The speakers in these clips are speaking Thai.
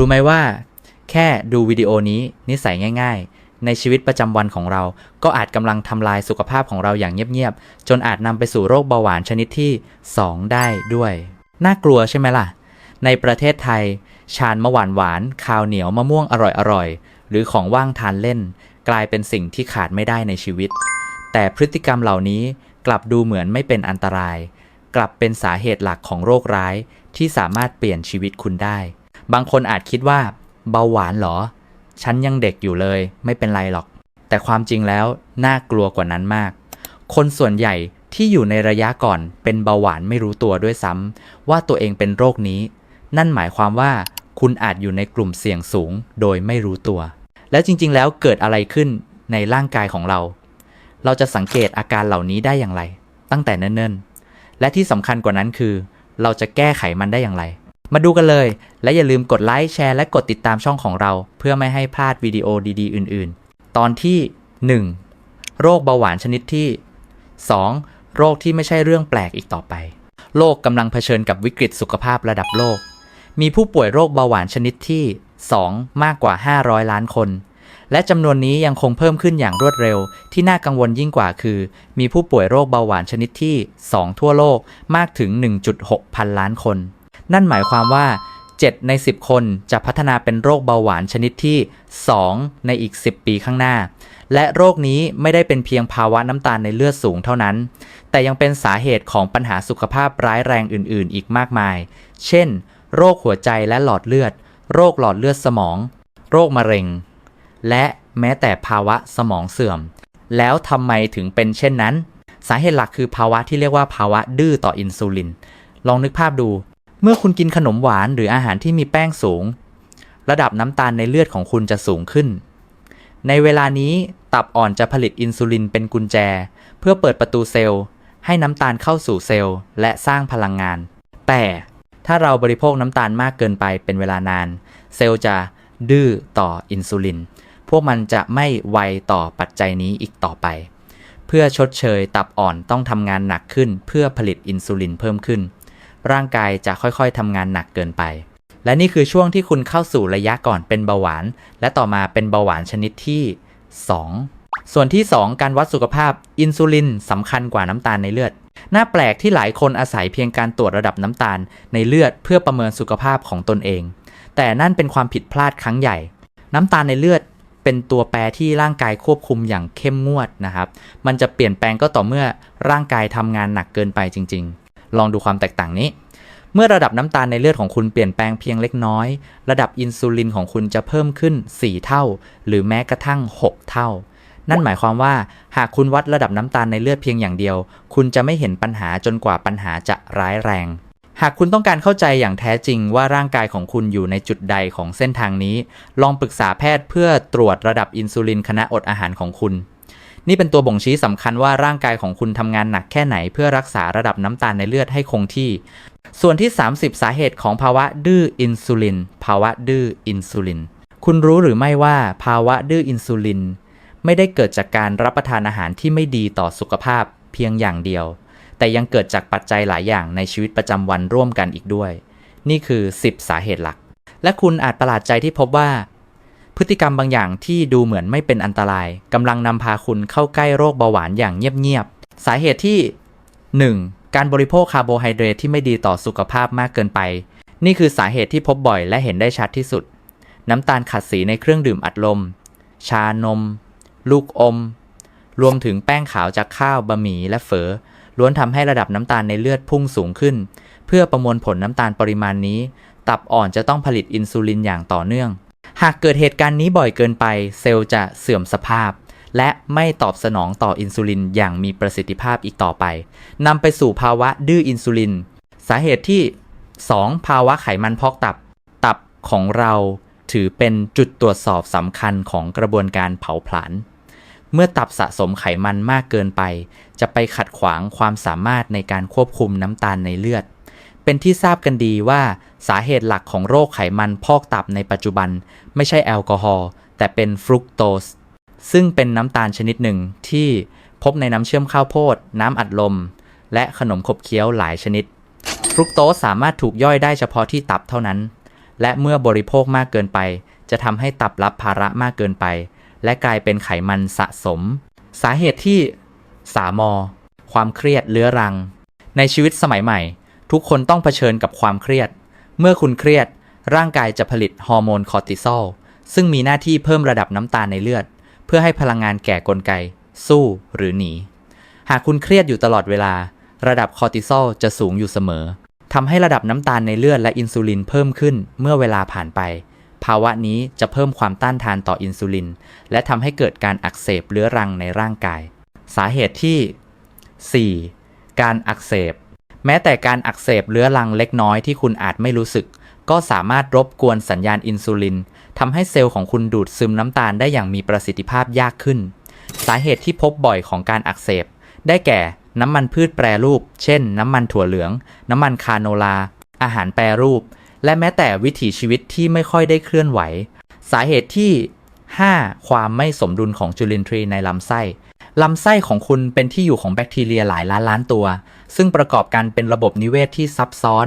รู้ไหมว่า แค่ดูวิดีโอนี้นิสัยง่าย ๆ ในชีวิตประจำวันของเรา ก็อาจกำลังทำลายสุขภาพของเราอย่างเงียบๆ จนอาจนำไปสู่โรคเบาหวานชนิดที่ 2 ได้ด้วย น่ากลัวใช่ไหมล่ะ ในประเทศไทย ชานมะหวานหวานข้าวเหนียวมะม่วงอร่อยๆ หรือของว่างทานเล่น กลายเป็นสิ่งที่ขาดไม่ได้ในชีวิต แต่พฤติกรรมเหล่านี้กลับดูเหมือนไม่เป็นอันตราย กลับเป็นสาเหตุหลักของโรคร้ายที่สามารถเปลี่ยนชีวิตคุณได้ บางคนอาจคิดว่าเบาหวานเหรอ ฉันยังเด็กอยู่เลย ไม่เป็นไรหรอก แต่ความจริงแล้วน่ากลัวกว่านั้นมาก คนส่วนใหญ่ที่อยู่ในระยะก่อนเป็นเบาหวานไม่รู้ตัวด้วยซ้ำว่าตัวเองเป็นโรคนี้ นั่นหมายความว่าคุณอาจอยู่ในกลุ่มเสี่ยงสูงโดยไม่รู้ตัว แล้วจริง ๆ แล้วเกิดอะไรขึ้นในร่างกายของเรา เราจะสังเกตอาการเหล่านี้ได้อย่างไร ตั้งแต่เนิ่นๆ และที่สำคัญกว่านั้นคือ เราจะแก้ไขมันได้อย่างไร มาดูกันเลย และอย่าลืมกดไลค์แชร์และกดติดตามช่องของเรา เพื่อไม่ให้พลาดวิดีโอดีๆ อื่น ๆ ตอนที่ 1. โรคเบาหวานชนิดที่ 2. โรคที่ไม่ใช่เรื่องแปลกอีกต่อไป โลกกำลังเผชิญกับวิกฤตสุขภาพระดับโลก มีผู้ป่วยโรคเบาหวานชนิดที่ 2 มากกว่า 500 ล้านคนและจำนวนนี้ยังคงเพิ่มขึ้นอย่างรวดเร็ว ที่น่ากังวลยิ่งกว่าคือ มีผู้ป่วยโรคเบาหวานชนิดที่ 2 ทั่วโลกมากถึง 1.6 พันล้านคน นั่นหมายความว่า 7 ใน 10 คนจะพัฒนาเป็นโรคเบาหวานชนิดที่ 2 ในอีก 10 ปีข้างหน้า และโรคนี้ไม่ได้เป็นเพียงภาวะน้ำตาลในเลือดสูงเท่านั้น แต่ยังเป็นสาเหตุของปัญหาสุขภาพร้ายแรงอื่น ๆ อีกมากมาย เช่น โรคหัวใจและหลอดเลือด โรคหลอดเลือดสมอง โรคมะเร็ง และแม้แต่ภาวะสมองเสื่อม แล้วทำไมถึงเป็นเช่นนั้น สาเหตุหลักคือภาวะที่เรียกว่าภาวะดื้อต่ออินซูลิน ลองนึกภาพดู เมื่อคุณกินขนมหวานหรืออาหารที่มีแป้งสูง ระดับน้ำตาลในเลือดของคุณจะสูงขึ้น ในเวลานี้ตับอ่อนจะผลิตอินซูลินเป็นกุญแจ เพื่อเปิดประตูเซลล์ ให้น้ำตาลเข้าสู่เซลล์ และสร้างพลังงาน แต่ถ้าเราบริโภคน้ำตาลมากเกินไปเป็นเวลานาน เซลล์จะดื้อต่ออินซูลิน พวกมันจะไม่ไวต่อปัจจัยนี้อีกต่อไป เพื่อชดเชยตับอ่อนต้องทำงานหนักขึ้นเพื่อผลิตอินซูลินเพิ่มขึ้น ร่างกายจะค่อยๆทำงานหนักเกินไป และนี่คือช่วงที่คุณเข้าสู่ระยะก่อนเป็นเบาหวาน และต่อมาเป็นเบาหวานชนิดที่ 2 ส่วนที่ 2 การวัดสุขภาพ อินซูลินสำคัญกว่าน้ำตาลในเลือด น่าแปลกที่หลายคนอาศัยเพียงการตรวจระดับน้ำตาลในเลือดเพื่อประเมินสุขภาพของตนเอง แต่นั่นเป็นความผิดพลาดครั้งใหญ่ น้ำตาลในเลือดเป็นตัวแปรที่ร่างกายควบคุมอย่างเข้มงวดนะครับ มันจะเปลี่ยนแปลงก็ต่อเมื่อร่างกายทำงานหนักเกินไปจริง ๆ ลองดูความแตกต่างนี้ เมื่อระดับน้ำตาลในเลือดของคุณเปลี่ยนแปลงเพียงเล็กน้อย ระดับอินซูลินของคุณจะเพิ่มขึ้น 4 เท่า หรือแม้กระทั่ง 6 เท่า นั่นหมายความว่า หากคุณวัดระดับน้ำตาลในเลือดเพียงอย่างเดียว คุณจะไม่เห็นปัญหาจนกว่าปัญหาจะร้ายแรง หากคุณต้องการเข้าใจอย่างแท้จริงว่าร่างกายของคุณอยู่ในจุดใดของเส้นทางนี้ ลองปรึกษาแพทย์เพื่อตรวจระดับอินซูลินขณะอดอาหารของคุณ นี่เป็นตัวบ่งชี้สำคัญว่าร่างกายของคุณทำงานหนักแค่ไหน เพื่อรักษาระดับน้ำตาลในเลือดให้คงที่ ส่วนที่ 30 สาเหตุของภาวะดื้ออินซูลิน ภาวะดื้ออินซูลิน คุณรู้หรือไม่ว่าภาวะดื้ออินซูลิน ไม่ได้เกิดจากการรับประทานอาหารที่ไม่ดีต่อสุขภาพเพียงอย่างเดียว แต่ยังเกิดจากปัจจัยหลายอย่างในชีวิตประจำวันร่วมกันอีกด้วย นี่คือ 10 สาเหตุหลัก และคุณอาจประหลาดใจที่พบว่า พฤติกรรมบางอย่างที่ดูเหมือนไม่เป็นอันตรายกำลังนำพาคุณเข้าใกล้โรคเบาหวานอย่างเงียบๆ สาเหตุที่ 1. การบริโภคคาร์โบไฮเดรตที่ไม่ดีต่อสุขภาพมากเกินไป นี่คือสาเหตุที่พบบ่อยและเห็นได้ชัดที่สุด น้ำตาลขัดสีในเครื่องดื่มอัดลม ชานม ลูกอม รวมถึงแป้งขาวจากข้าวบะหมี่และเฝอล้วนทำให้ระดับน้ำตาลในเลือดพุ่งสูงขึ้น เพื่อประมวลผลน้ำตาลปริมาณนี้ ตับอ่อนจะต้องผลิตอินซูลินอย่างต่อเนื่อง หากเกิดเหตุการณ์นี้บ่อยเกินไป เซลล์จะเสื่อมสภาพ และไม่ตอบสนองต่ออินซูลินอย่างมีประสิทธิภาพอีกต่อไปนำไปสู่ภาวะดื้ออินซูลิน สาเหตุที่ 2. ภาวะไขมันพอกตับ ตับของเราถือเป็นจุดตรวจสอบสำคัญของกระบวนการเผาผลาญเมื่อตับสะสมไขมันมากเกินไป จะไปขัดขวางความสามารถในการควบคุมน้ำตาลในเลือด เป็นที่ทราบกันดีว่าสาเหตุหลักของโรคไขมันพอกตับในปัจจุบัน ไม่ใช่แอลกอฮอล์แต่เป็นฟรุกโตสซึ่งเป็นน้ำตาลชนิดหนึ่งที่พบในน้ำเชื่อมข้าวโพด น้ำอัดลม และขนมขบเคี้ยวหลายชนิด ฟรุกโตสสามารถถูกย่อยได้เฉพาะที่ตับเท่านั้น และเมื่อบริโภคมากเกินไป จะทำให้ตับรับภาระมากเกินไป และกลายเป็นไขมันสะสม สาเหตุที่3มความเครียดเรื้อรัง ในชีวิตสมัยใหม่ ทุกคนต้องเผชิญกับความเครียด เมื่อคุณเครียด ร่างกายจะผลิตฮอร์โมนคอร์ติซอล ซึ่งมีหน้าที่เพิ่มระดับน้ำตาลในเลือด เพื่อให้พลังงานแก่กลไก สู้หรือหนี หากคุณเครียดอยู่ตลอดเวลา ระดับคอร์ติซอลจะสูงอยู่เสมอทำให้ระดับน้ำตาลในเลือดและอินซูลินเพิ่มขึ้นเมื่อเวลาผ่านไป ภาวะนี้จะเพิ่มความต้านทานต่ออินซูลิน และทำให้เกิดการอักเสบเรื้อรังในร่างกาย สาเหตุที่ 4. การอักเสบ แม้แต่การอักเสบเรื้อรังเล็กน้อยที่คุณอาจไม่รู้สึก ก็สามารถรบกวนสัญญาณอินซูลินทำให้เซลล์ของคุณดูดซึมน้ำตาลได้อย่างมีประสิทธิภาพยากขึ้น สาเหตุที่พบบ่อยของการอักเสบ ได้แก่น้ำมันพืชแปรรูป เช่น น้ำมันถั่วเหลือง น้ำมันคาโนลา อาหารแปรรูป และแม้แต่วิถีชีวิตที่ไม่ค่อยได้เคลื่อนไหว สาเหตุที่ 5. ความไม่สมดุลของจุลินทรีย์ในลำไส้ ลำไส้ของคุณเป็นที่อยู่ของแบคทีเรียหลายล้านล้านตัว ซึ่งประกอบกันเป็นระบบนิเวศที่ซับซ้อน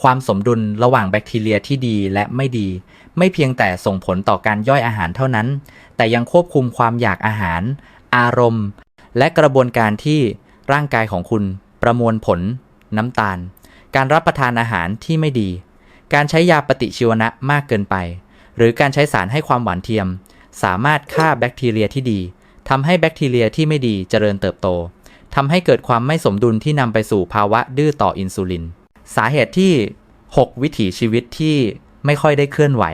ความสมดุลระหว่างแบคทีเรียที่ดีและไม่ดี ไม่เพียงแต่ส่งผลต่อการย่อยอาหารเท่านั้น แต่ยังควบคุมความอยากอาหาร อารมณ์ และกระบวนการที่ร่างกายของคุณประมวลผล น้ำตาล การรับประทานอาหารที่ไม่ดี การใช้ยาปฏิชีวนะมากเกินไป หรือการใช้สารให้ความหวานเทียม สามารถฆ่าแบคทีเรียที่ดี ทำให้แบคทีเรียที่ไม่ดีเจริญเติบโตทำให้เกิดความไม่สมดุลที่นำไปสู่ภาวะดื้อต่ออินซูลิน สาเหตุที่ 6 วิถีชีวิตที่ไม่ค่อยได้เคลื่อนไหว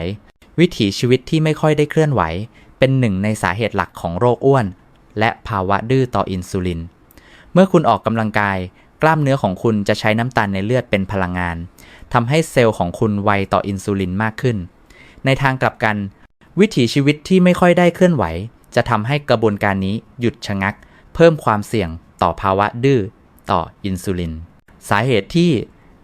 วิถีชีวิตที่ไม่ค่อยได้เคลื่อนไหว เป็นหนึ่งในสาเหตุหลักของโรคอ้วน และภาวะดื้อต่ออินซูลิน เมื่อคุณออกกำลังกาย กล้ามเนื้อของคุณจะใช้น้ำตาลในเลือดเป็นพลังงานทำให้เซลล์ของคุณไวต่ออินซูลินมากขึ้น ในทางกลับกัน วิถีชีวิตที่ไม่ค่อยได้เคลื่อนไหว จะทำให้กระบวนการนี้หยุดชะงัก เพิ่มความเสี่ยงต่อภาวะดื้อต่ออินซูลิน สาเหตุที่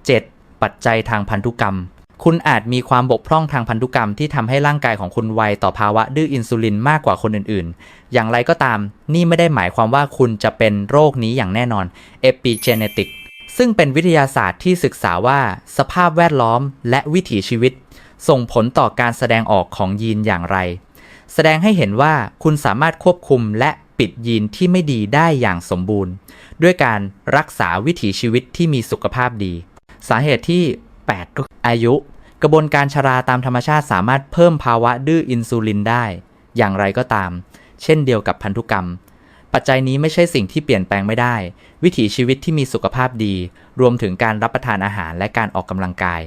7. ปัจจัยทางพันธุกรรม คุณอาจมีความบกพร่องทางพันธุกรรมที่ทำให้ร่างกายของคุณไวต่อภาวะดื้ออินซูลินมากกว่าคนอื่นๆ อย่างไรก็ตาม นี่ไม่ได้หมายความว่าคุณจะเป็นโรคนี้อย่างแน่นอน epigenetic ซึ่งเป็นวิทยาศาสตร์ที่ศึกษาว่าสภาพแวดล้อมและวิถีชีวิต ส่งผลต่อการแสดงออกของยีนอย่างไร แสดงให้เห็นว่าคุณสามารถควบคุมและปิดยีนที่ไม่ดีได้อย่างสมบูรณ์ ด้วยการรักษาวิถีชีวิตที่มีสุขภาพดี สาเหตุที่ 8 ก็อายุ กระบวนการชราตามธรรมชาติสามารถเพิ่มภาวะดื้ออินซูลินได้ อย่างไรก็ตาม เช่นเดียวกับพันธุกรรม ปัจจัยนี้ไม่ใช่สิ่งที่เปลี่ยนแปลงไม่ได้ วิถีชีวิตที่มีสุขภาพดี รวมถึงการรับประทานอาหารและการออกกำลังกาย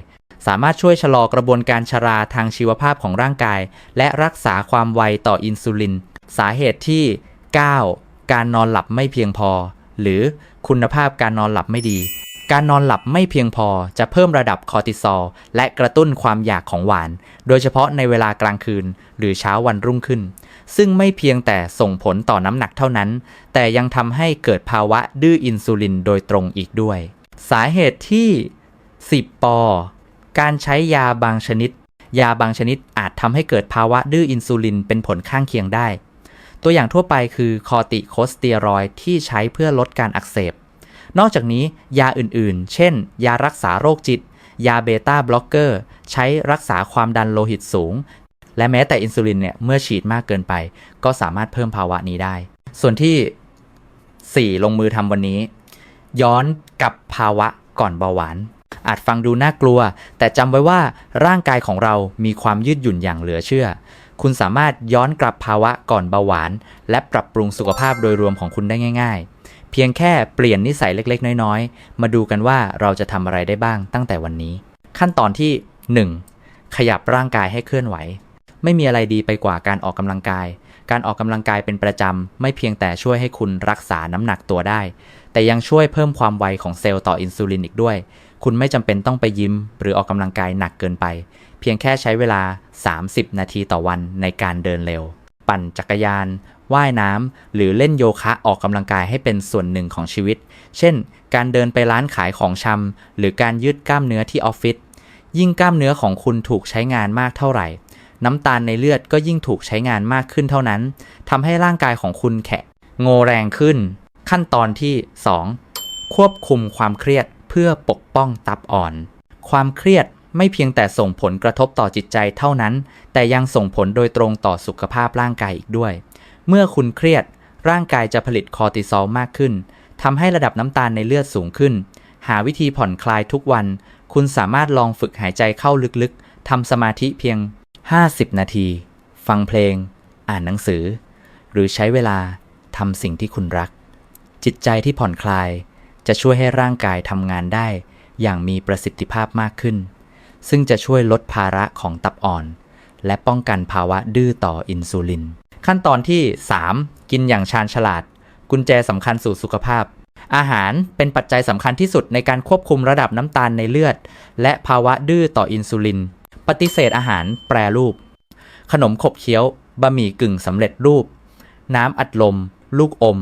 สามารถช่วยชะลอกระบวนการชราทางชีวภาพของร่างกาย และรักษาความไวต่ออินซูลิน สาเหตุที่ 9. การนอนหลับไม่เพียงพอ หรือคุณภาพการนอนหลับไม่ดี การนอนหลับไม่เพียงพอจะเพิ่มระดับคอร์ติซอลและกระตุ้นความอยากของหวาน โดยเฉพาะในเวลากลางคืน หรือเช้าวันรุ่งขึ้น ซึ่งไม่เพียงแต่ส่งผลต่อน้ำหนักเท่านั้น แต่ยังทำให้เกิดภาวะดื้ออินซูลินโดยตรงอีกด้วย สาเหตุที่ 10ปอ การใช้ยาบางชนิด ยาบางชนิดอาจทำให้เกิดภาวะดื้ออินซูลินเป็นผลข้างเคียงได้ ตัวอย่างทั่วไปคือคอติโคสเตียรอยด์ที่ใช้เพื่อลดการอักเสบ นอกจากนี้ยาอื่นๆ เช่น ยารักษาโรคจิต ยาเบต้าบล็อกเกอร์ ใช้รักษาความดันโลหิตสูง และแม้แต่อินซูลินเนี่ยเมื่อฉีดมากเกินไป ก็สามารถเพิ่มภาวะนี้ได้ ส่วนที่ 4 ลงมือทำวันนี้ ย้อนกับภาวะก่อนเบาหวาน อาจฟังดูน่ากลัว แต่จำไว้ว่าร่างกายของเรามีความยืดหยุ่นอย่างเหลือเชื่อ คุณสามารถย้อนกลับภาวะก่อนเบาหวาน และปรับปรุงสุขภาพโดยรวมของคุณได้ง่าย ๆ เพียงแค่เปลี่ยนนิสัยเล็กๆ น้อยๆ มาดูกันว่าเราจะทำอะไรได้บ้างตั้งแต่วันนี้ ขั้นตอนที่ 1. ขยับร่างกายให้เคลื่อนไหว ไม่มีอะไรดีไปกว่าการออกกำลังกาย การออกกำลังกายเป็นประจำไม่เพียงแต่ช่วยให้คุณรักษาน้ำหนักตัวได้ แต่ยังช่วยเพิ่มความไวของเซลล์ต่ออินซูลินอีกด้วย คุณไม่จำเป็นต้องไปยิมหรือออกกำลังกายหนักเกินไป เพียงแค่ใช้เวลา 30 นาทีต่อวันในการเดินเร็ว ปั่นจักรยาน ว่ายน้ำหรือเล่นโยคะออกกำลังกายให้เป็นส่วนหนึ่งของชีวิต เช่น การเดินไปร้านขายของชำหรือการยืดกล้ามเนื้อที่ออฟฟิศยิ่งกล้ามเนื้อของคุณถูกใช้งานมากเท่าไหร่ น้ำตาลในเลือดก็ยิ่งถูกใช้งานมากขึ้นเท่านั้นทำให้ร่างกายของคุณแข็งโงแรงขึ้น ขั้นตอนที่ 2 ควบคุมความเครียด พื่อปกป้องตับอ่อน ความเครียดไม่เพียงแต่ส่งผลกระทบต่อจิตใจเท่านั้น แต่ยังส่งผลโดยตรงต่อสุขภาพร่างกายอีกด้วย เมื่อคุณเครียด ร่างกายจะผลิตคอร์ติซอลมากขึ้นทำให้ระดับน้ำตาลในเลือดสูงขึ้น หาวิธีผ่อนคลายทุกวัน คุณสามารถลองฝึกหายใจเข้าลึกๆทำสมาธิเพียง 50 นาที ฟังเพลง อ่านหนังสือ หรือใช้เวลาทำสิ่งที่คุณรัก จิตใจที่ผ่อนคลาย จะช่วยให้ร่างกายทำงานได้ อย่างมีประสิทธิภาพมากขึ้น ซึ่งจะช่วยลดภาระของตับอ่อน และป้องกันภาวะดื้อต่ออินซูลิน ขั้นตอนที่ 3 กินอย่างชาญฉลาด กุญแจสำคัญสู่สุขภาพ อาหารเป็นปัจจัยสำคัญที่สุดในการควบคุมระดับน้ำตาลในเลือด และภาวะดื้อต่ออินซูลิน ปฏิเสธอาหารแปรรูป ขนมขบเคี้ยวบะหมี่กึ่งสำเร็จรูป น้ำอัดลม ลูกอม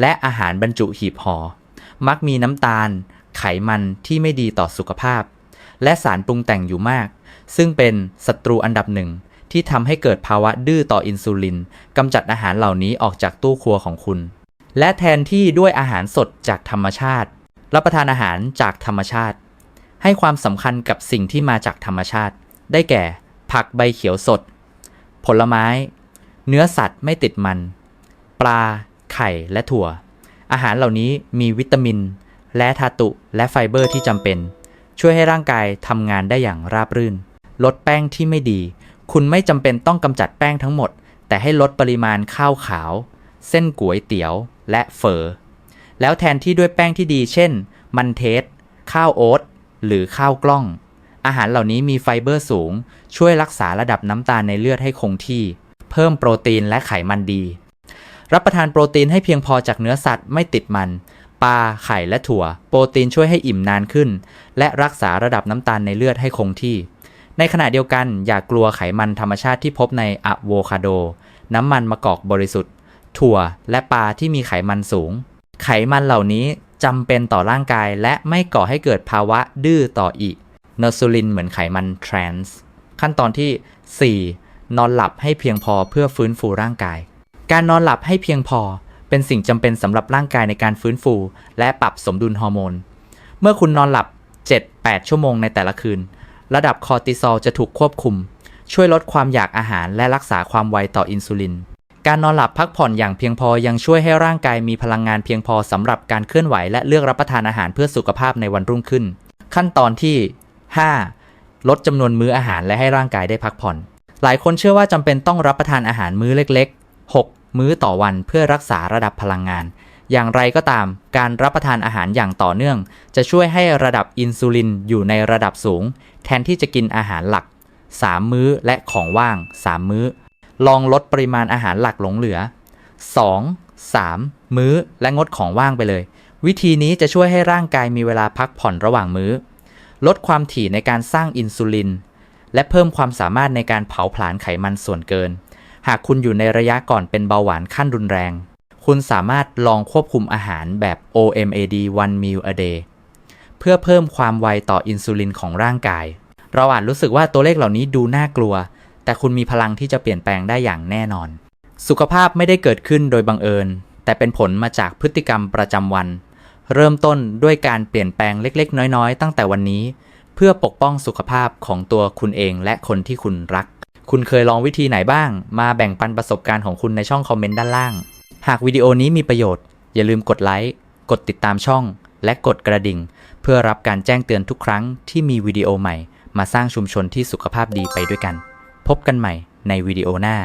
และอาหารบรรจุหีบห่อ มักมีน้ำตาล ไขมันที่ไม่ดีต่อสุขภาพ และสารปรุงแต่งอยู่มาก ซึ่งเป็นศัตรูอันดับหนึ่งที่ทำให้เกิดภาวะดื้อต่ออินซูลินกำจัดอาหารเหล่านี้ออกจากตู้ครัวของคุณ และแทนที่ด้วยอาหารสดจากธรรมชาติ รับประทานอาหารจากธรรมชาติ ให้ความสำคัญกับสิ่งที่มาจากธรรมชาติ ได้แก่ ผักใบเขียวสด ผลไม้ เนื้อสัตว์ไม่ติดมัน ปลา ไข่และถั่ว อาหารเหล่านี้มีวิตามิน และธาตุและไฟเบอร์ที่จำเป็น ช่วยให้ร่างกายทำงานได้อย่างราบรื่น ลดแป้งที่ไม่ดี คุณไม่จำเป็นต้องกำจัดแป้งทั้งหมด แต่ให้ลดปริมาณข้าวขาว เส้นก๋วยเตี๋ยว และเฝอแล้วแทนที่ด้วยแป้งที่ดี เช่น มันเทส ข้าวโอ๊ต หรือข้าวกล้อง อาหารเหล่านี้มีไฟเบอร์สูง ช่วยรักษาระดับน้ำตาลในเลือดให้คงที่ เพิ่มโปรตีนและไขมันดี รับประทานโปรตีนให้เพียงพอจากเนื้อสัตว์ไม่ติดมัน ปลา ไข่และถั่ว โปรตีนช่วยให้อิ่มนานขึ้น และรักษาระดับน้ำตาลในเลือดให้คงที่ ในขณะเดียวกันอย่ากลัวไขมันธรรมชาติที่พบในอะโวคาโด น้ำมันมะกอกบริสุทธิ์ ถั่ว และปลาที่มีไขมันสูง ไขมันเหล่านี้จำเป็นต่อร่างกายและไม่ก่อให้เกิดภาวะดื้อต่ออีกเนอร์ซูลินเหมือนไขมันทรานส์ขั้นตอนที่ 4 นอนหลับให้เพียงพอเพื่อฟื้นฟูร่างกาย การนอนหลับให้เพียงพอ เป็นสิ่งจำเป็นสำหรับร่างกายในการฟื้นฟู และปรับสมดุลฮอร์โมน เมื่อคุณนอนหลับ 7-8 ชั่วโมงในแต่ละคืน ระดับคอร์ติซอลจะถูกควบคุม ช่วยลดความอยากอาหารและรักษาความไวต่ออินซูลิน การนอนหลับพักผ่อนอย่างเพียงพอยังช่วยให้ร่างกายมีพลังงานเพียงพอสำหรับการเคลื่อนไหวและเลือกรับประทานอาหารเพื่อสุขภาพในวันรุ่งขึ้น ขั้นตอนที่ 5. ลดจำนวนมื้ออาหารและให้ร่างกายได้พักผ่อน หลายคนเชื่อว่าจำเป็นต้องรับประทานอาหารมื้อเล็ก 6 มื้อต่อวันเพื่อรักษาระดับพลังงาน อย่างไรก็ตาม การรับประทานอาหารอย่างต่อเนื่อง จะช่วยให้ระดับอินซูลินอยู่ในระดับสูง แทนที่จะกินอาหารหลัก 3 มื้อและของว่าง 3 มื้อ ลองลดปริมาณอาหารหลักหลงเหลือ 2 3 มื้อและงดของว่างไปเลย วิธีนี้จะช่วยให้ร่างกายมีเวลาพักผ่อนระหว่างมื้อ ลดความถี่ในการสร้างอินซูลิน และเพิ่มความสามารถในการเผาผลาญไขมันส่วนเกิน หากคุณอยู่ในระยะก่อนเป็นเบาหวานขั้นรุนแรง คุณสามารถลองควบคุมอาหารแบบ OMAD one meal a day เพื่อเพิ่มความไวต่ออินซูลินของร่างกาย เราอาจรู้สึกว่าตัวเลขเหล่านี้ดูน่ากลัว แต่คุณมีพลังที่จะเปลี่ยนแปลงได้อย่างแน่นอน สุขภาพไม่ได้เกิดขึ้นโดยบังเอิญ แต่เป็นผลมาจากพฤติกรรมประจำวัน เริ่มต้นด้วยการเปลี่ยนแปลงเล็ก ๆ น้อย ๆ ตั้งแต่วันนี้ เพื่อปกป้องสุขภาพของตัวคุณเองและคนที่คุณรัก คุณเคยลองวิธีไหนบ้าง มาแบ่งปันประสบการณ์ของคุณในช่องคอมเมนต์ด้านล่าง หากวิดีโอนี้มีประโยชน์ อย่าลืมกดไลค์ กดติดตามช่อง และกดกระดิ่ง เพื่อรับการแจ้งเตือนทุกครั้งที่มีวิดีโอใหม่ มาสร้างชุมชนที่สุขภาพดีไปด้วยกัน พบกันใหม่ในวิดีโอหน้า